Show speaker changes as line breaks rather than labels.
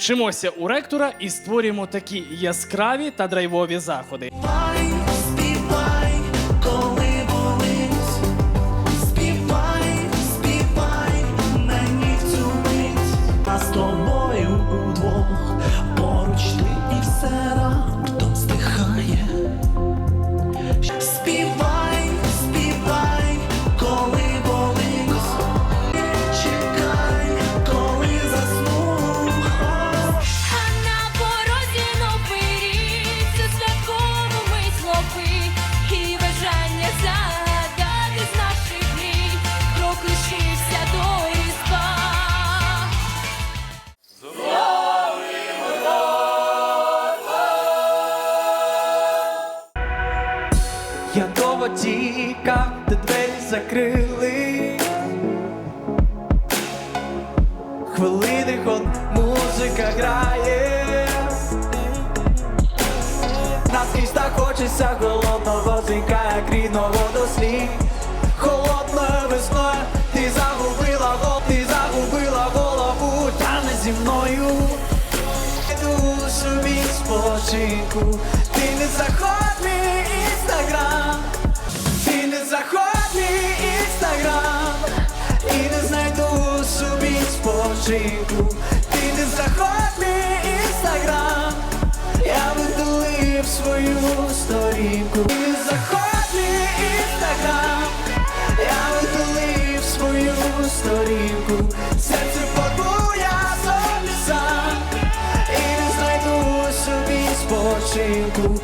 Вчимося у ректора і створюємо такі яскраві та драйвові заходи.
Я довго тікав, де двері закрили. Хвилини ход, музика грає. Наскрізь так хочеться голодного зінька, як рідного до слів. Холодною весною ти загубила гол, ти загубила голову, та не зі мною. Йду собі спочинку, ти не заходь спочинку, ти не заходь інстаграм, я видалив свою сторінку, ти не заходь інстаграм, я видалив свою сторінку, серце порву я собі сам. І не знайду собі спочинку